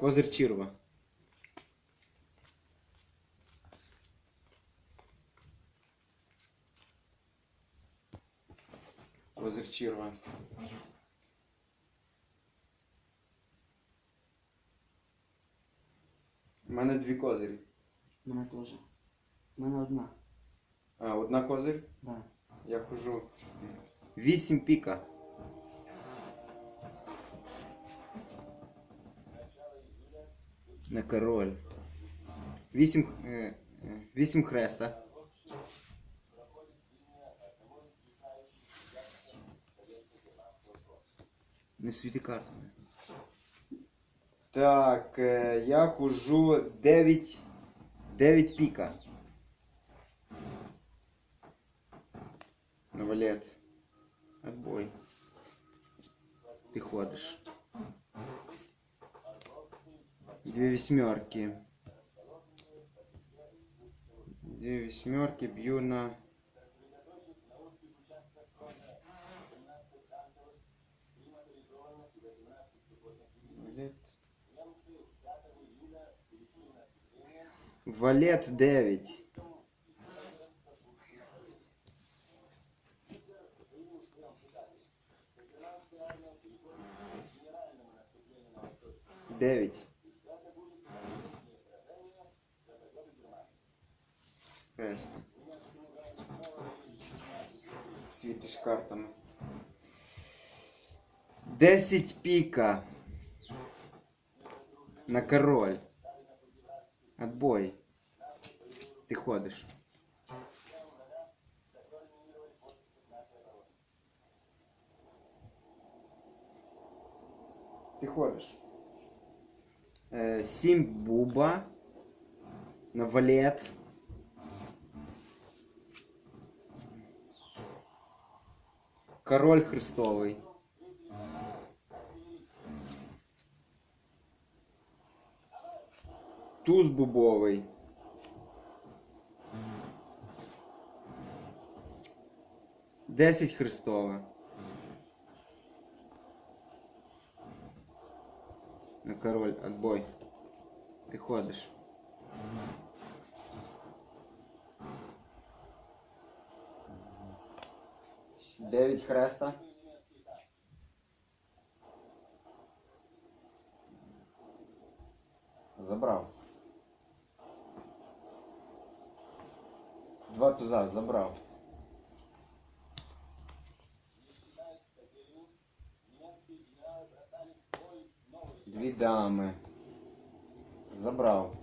Козир Чірва. Козир Чірва. У мене дві козирі. У мене теж. У мене одна. А, одна козир. Да. Я хожу. Вісім піка. На король. Вісім. е, е, Вісім хреста. Не світи картами. Так, е, я хожу 9. 9 піка. На. Отбой. Ты ходишь. Две восьмерки. Две восьмерки бью на... Валет. Валет 9. Дев'ять. Хрест. Світиш картами. Десять піка. На король. Отбой. Ти ходиш. Ти ходиш. Е, сім буба. На валет. Король Христовий. Туз бубовий. Десять Христове. На король, отбой. Ты ходишь. Дев'ять хреста. Забрав. Два туза забрав. Дві дами. Забрав.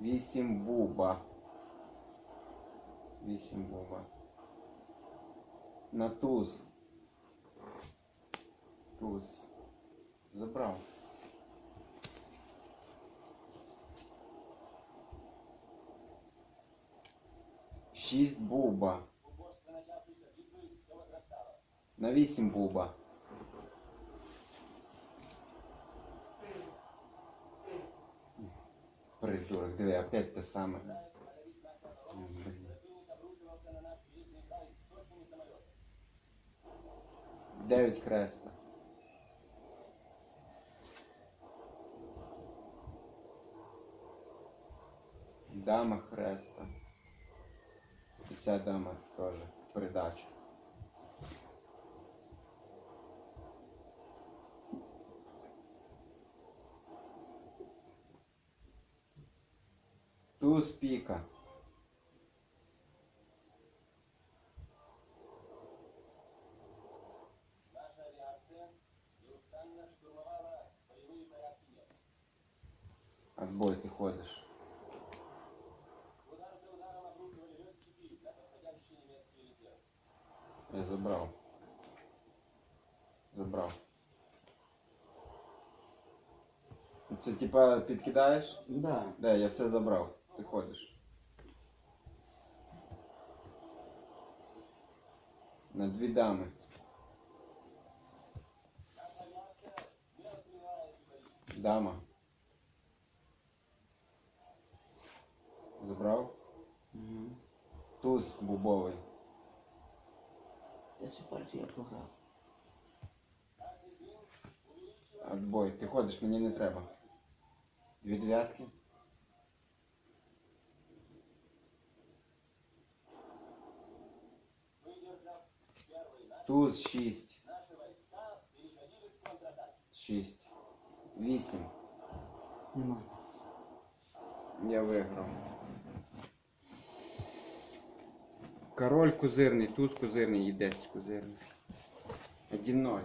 Вісім буба. Вісім буба. На туз. Туз. Забрав. Шість буба. На вісім буба. Придурок, диви, опять те саме. Дев'ять хреста. Дама хреста. І ця дама теж в придачу. Туз піка. Отбой ты ходишь. Я забрав. Забрав. Це типа підкидаєш? Да. Да, я все забрав. Ти ходиш. На дві дами. Дама. Забрав. Угу. Туз бубовий. Я цю партію програв. Отбой. Ти ходиш, мені не треба. Дві дев'ятки. Туз шість. Шість. Вісім. Нема. Я виграв. Король козирний, туз козирний і 10 козирний. 1-0.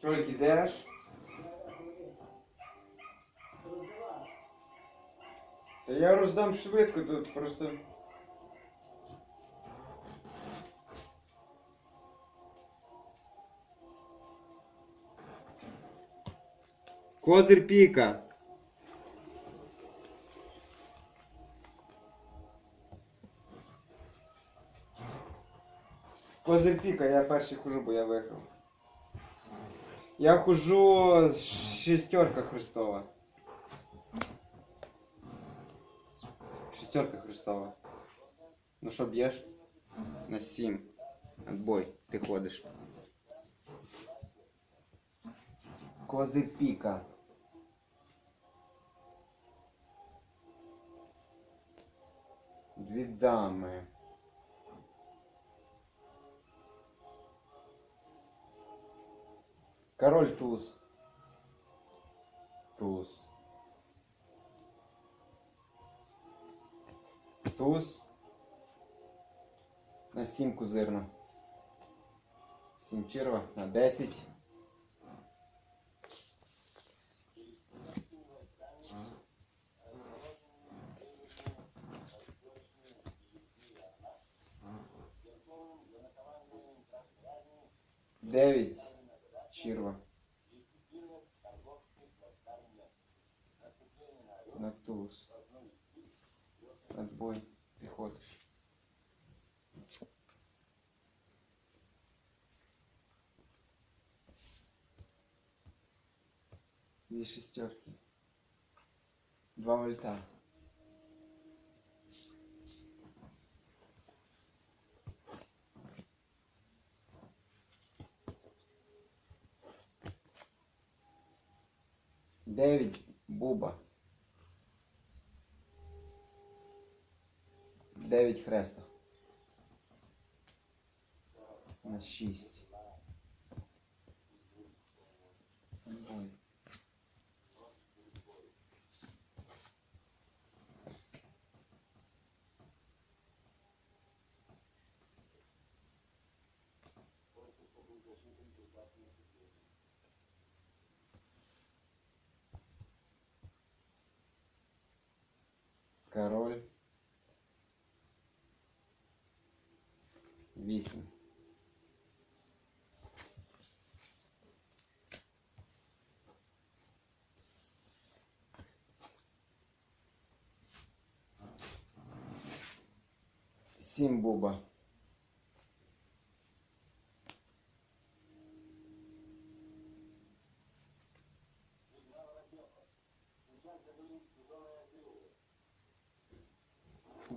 Тройк ідеш? Та я роздам швидко тут просто. Козир піка. Козир піка, я перший хожу, бо я виграв. Я хожу шестерка Христова. Шестерка Христова. Ну що б'єш? На сім. Отбой, ти ходиш. Кози піка. Дві дами. Король туз. Туз. Туз. На сім козирна. Сім черва на 10. Дев'ять. щирва. Натулус. Отбой. Пехота. Две шестерки. Два вольта. 9 буба. 9 хреста. На 6. король висим Симбуба.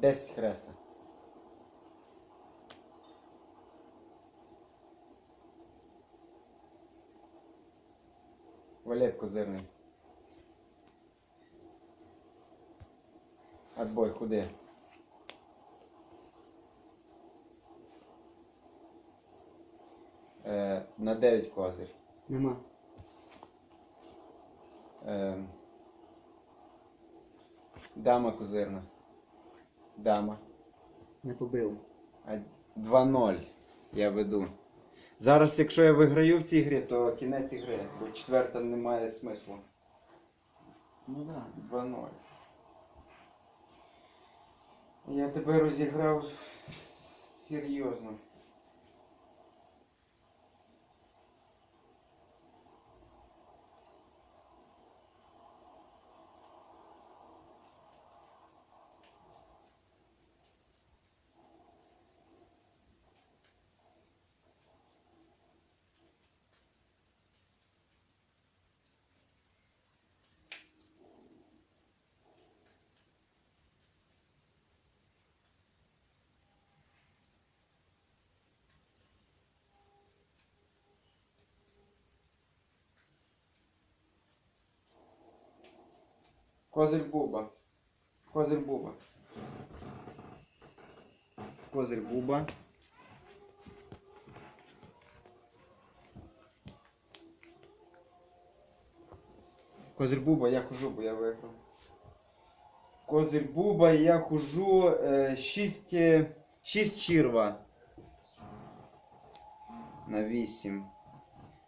10 хреста. Валет козирний. Отбой худи. Е, на 9 козир. Нема. Е, дама козирна. Дама. Не побив. А 2-0. Я веду. Зараз, якщо я виграю в цій грі, то кінець ігри, бо четверта немає смислу. Ну да. 2-0. Я тебе розіграв серйозно. Козир Буба. Козир Буба. Козир Буба. Козир Буба, я хожу, бо я виграв. Козир Буба, я хожу е, 6, е, 6 черва. На 8.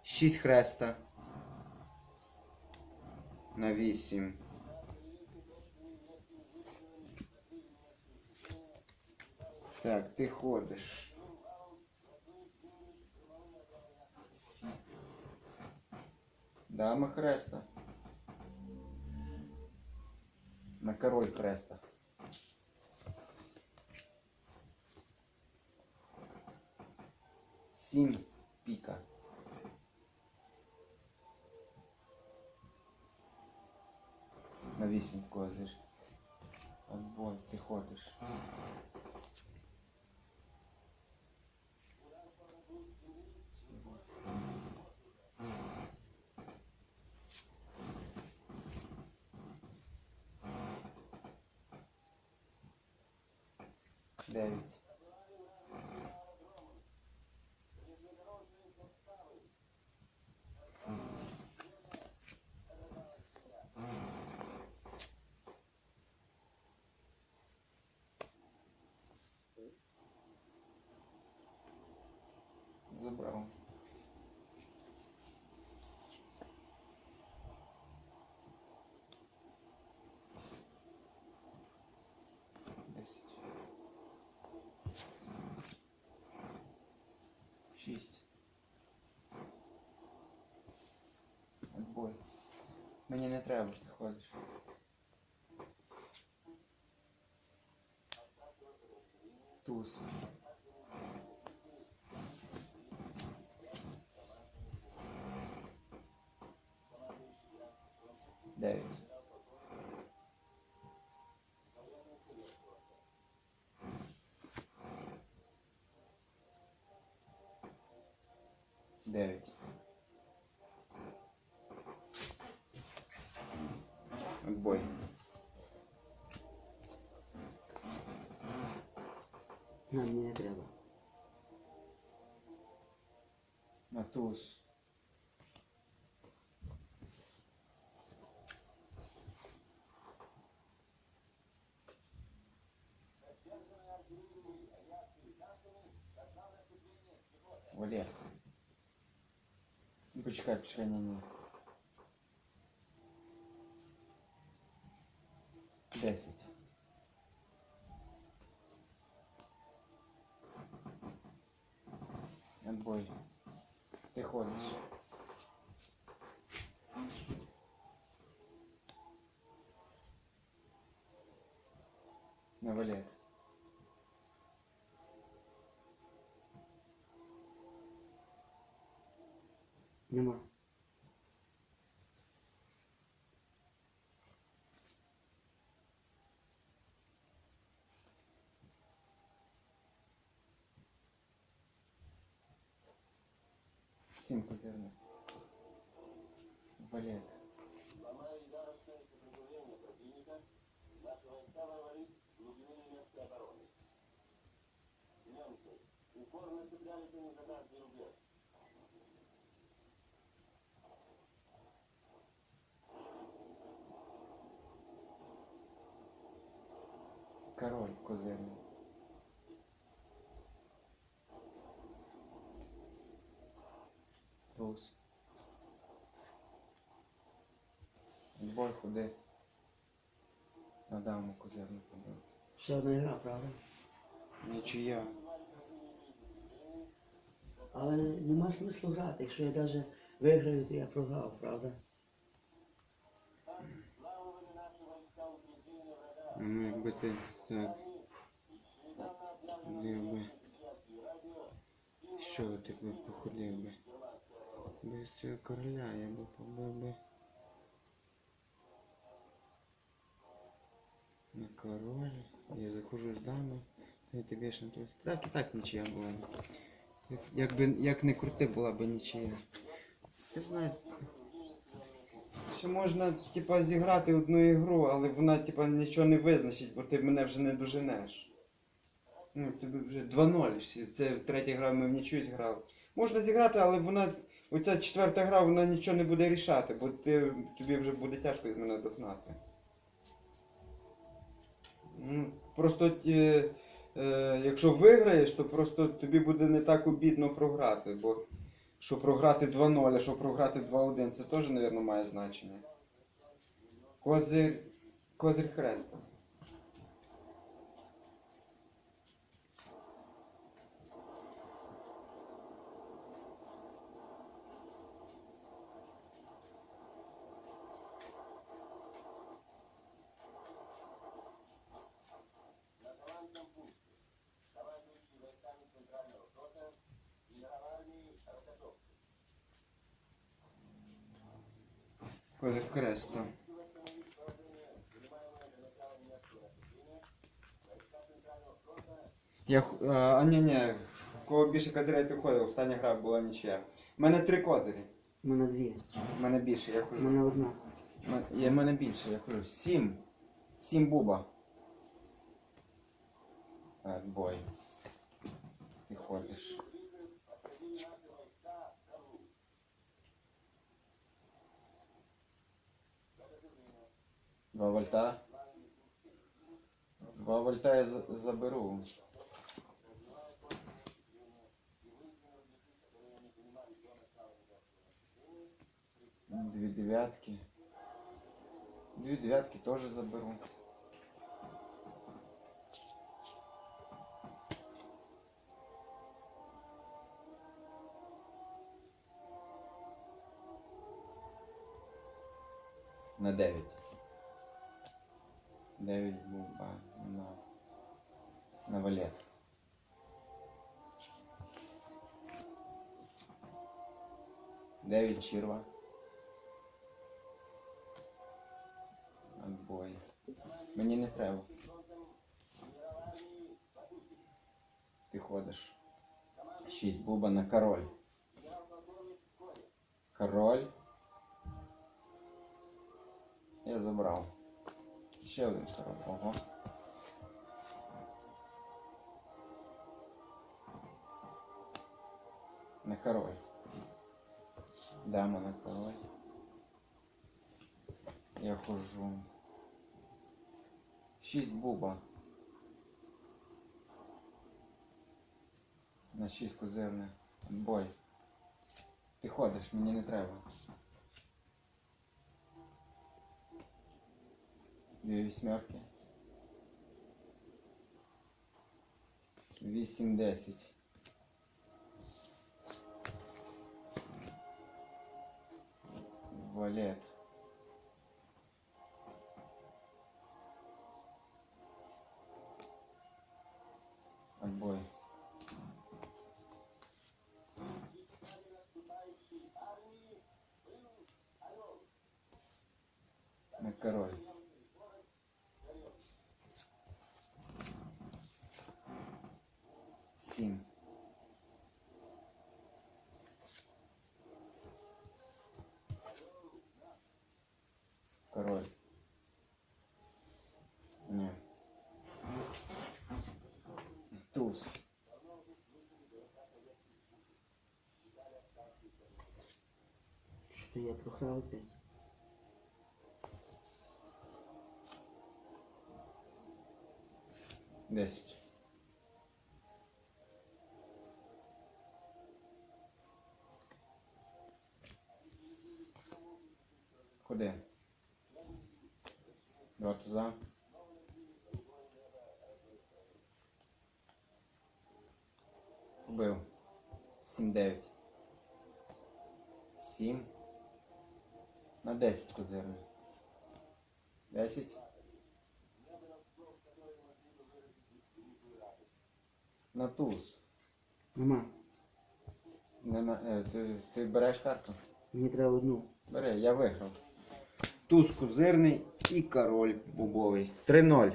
6 хреста. На 8. Так, ти ходиш. Дама хреста. На король хреста. Сім піка. На вісім козир. Отбой, ти ходиш. представить забрал. Отбой. Мені не треба, ти ходиш. Туз. Дев'ять. На, мені не треба. На туз. Валет. Ну, Почекай, почекай, ні, ні. Десять. отбойный. Ты ходишь. Наваляет. Нема. Максимку зерна. Валяет. Король кузен. Туз. Бой ходи. На даму козирну побив. Ще одна гра, правда? Нічия. Але нема смислу грати. Якщо я навіть виграю, то я програв, правда? Ну, якби ти так. Якби. Що ти б походив би? Без цього короля я би побив би. На король. Я заходжу з дами. Ти б'єш на туз. Так і так нічия була. Як, якби, як не крути, була би нічия. Ти знаєш. Ще можна, типа, зіграти одну ігру, але вона, типа, нічого не визначить, бо ти мене вже не доженеш. Ну, тобі вже 2-0. Це третя гра ми в нічого зіграли. Можна зіграти, але вона. Оця четверта гра, вона нічого не буде рішати, бо ти, тобі вже буде тяжко мене догнати. Ну, просто ті, е, якщо виграєш, то просто тобі буде не так обідно програти, бо що програти 2-0, а що програти 2-1, це теж, мабуть, має значення. Козир. Козир хреста. Козир хреста. Я, х- а, ні, ні, кого більше козирей підходив, остання гра була нічия. У мене три козирі. У мене дві. У мене більше, я У хожу. мене одна. У мене- мене більше, я хожу. Сім. Сім буба. Бой. Ти ходиш. Два вольта. Два вольта я за- заберу. Две девятки. Две девятки тоже заберу. На 9. 9 буба на, на валет. Дев'ять черва. Отбой. Мені не треба. Ти ходиш. Шість буба на король. Король. Я забрав. Ще один король. Ого. На король. Дама на король. Я хожу. Шість буба. На шість козирне. Бой. Ти ходиш, мені не треба. Дві вісьмерки. Вісім десять. Валет. Отбой. На король. pessoas. Isto ia para o Real Peso. Deste. Cadê? Do WhatsApp? 7-9. 7. На 10 козирний. 10. На туз. Нема. Не на, е, ти, ти береш карту? Мені треба одну. Бери, я виграв. Туз козирний і король бубовий. 3-0.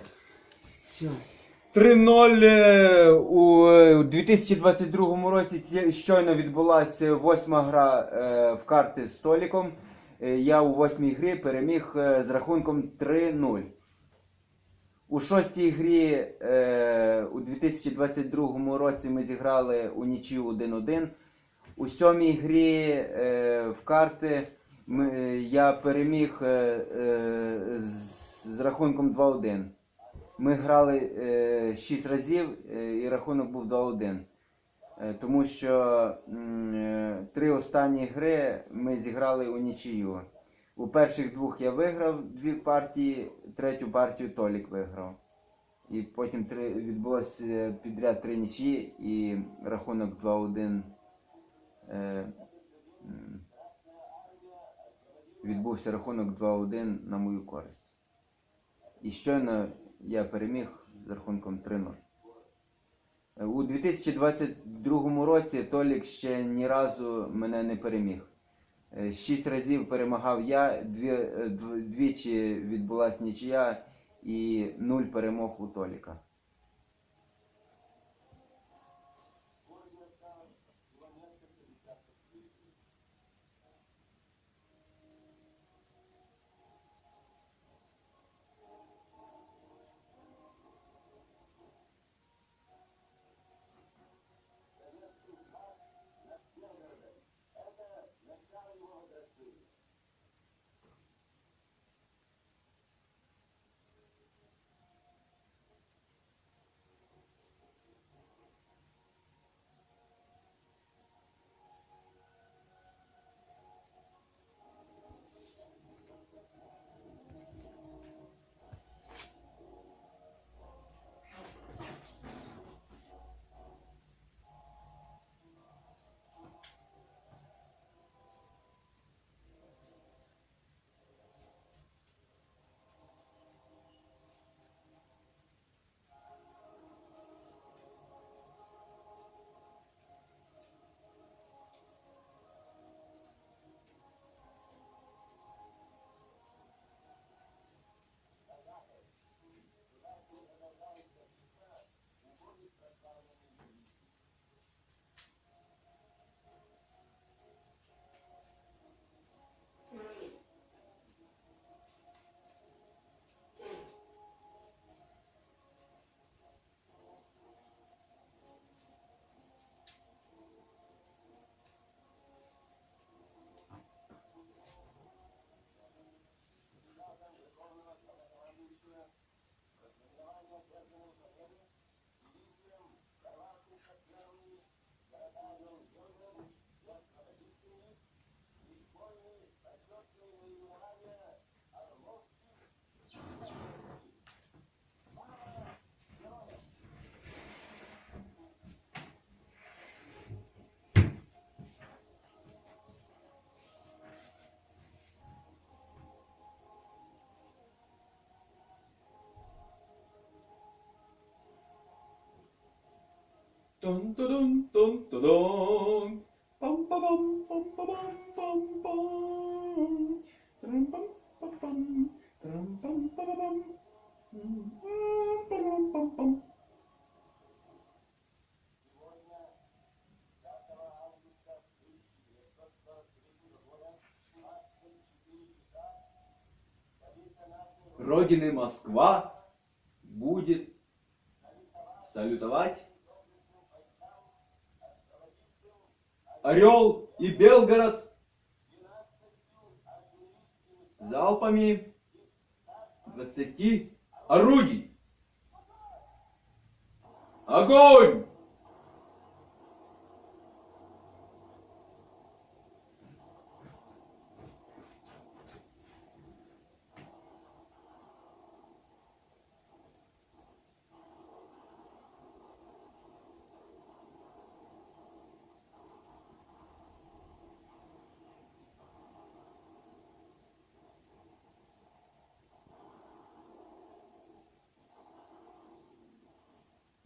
Все. 3-0 е, у е, 2022 році щойно відбулася восьма гра е, в карти з Толіком. Е, Я у восьмій грі переміг е, з рахунком 3-0. У шостій грі е, у 2022 році ми зіграли у нічию 1-1. У сьомій грі е, в карти е, я переміг е, е, з рахунком 2-1. Ми грали е, 6 разів е, і рахунок був 2-1. Е, тому що е, три останні гри ми зіграли у нічию. У перших двох я виграв дві партії, третю партію Толік виграв. І потім три, відбулося підряд три нічиї і рахунок 2-1 е, відбувся рахунок 2-1 на мою користь. І щойно я переміг з рахунком 3-0. Е, У 2022 році Толік ще ні разу мене не переміг. Е, Шість разів перемагав я, дві, е, двічі відбулася нічия і нуль перемог у Толіка. Родины Москва будет салютовать Орел и Белгород залпами 20 орудий. Огонь!